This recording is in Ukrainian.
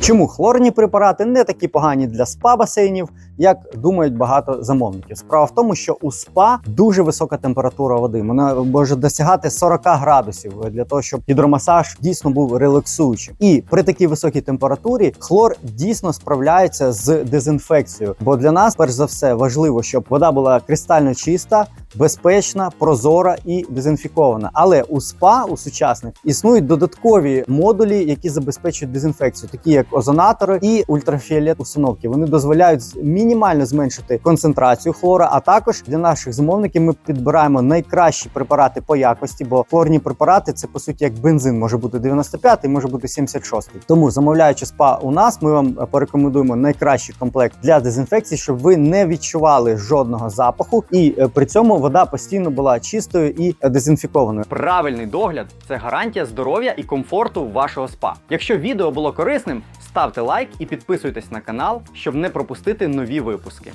Чому хлорні препарати не такі погані для спа-басейнів, як думають багато замовників? Справа в тому, що у спа дуже висока температура води. Вона може досягати 40 градусів для того, щоб гідромасаж дійсно був релаксуючим. І при такій високій температурі хлор дійсно справляється з дезінфекцією. Бо для нас, перш за все, важливо, щоб вода була кристально чиста, безпечна, прозора і дезінфікована. Але у спа у сучасних існують додаткові модулі, які забезпечують дезінфекцію, такі як озонатори і ультрафіолет установки. Вони дозволяють з- мінімально зменшити концентрацію хлора. А також для наших замовників ми підбираємо найкращі препарати по якості, бо хлорні препарати це по суті як бензин, може бути 95-й, може бути 76-й. Тому замовляючи спа у нас, ми вам е, порекомендуємо найкращий комплект для дезінфекції, щоб ви не відчували жодного запаху, і е, при цьому вода постійно була чистою і дезінфікованою. Правильний догляд це гарантія здоров'я і комфорту вашого спа. Якщо відео було корисним, ставте лайк і підписуйтесь на канал, щоб не пропустити нові випуски.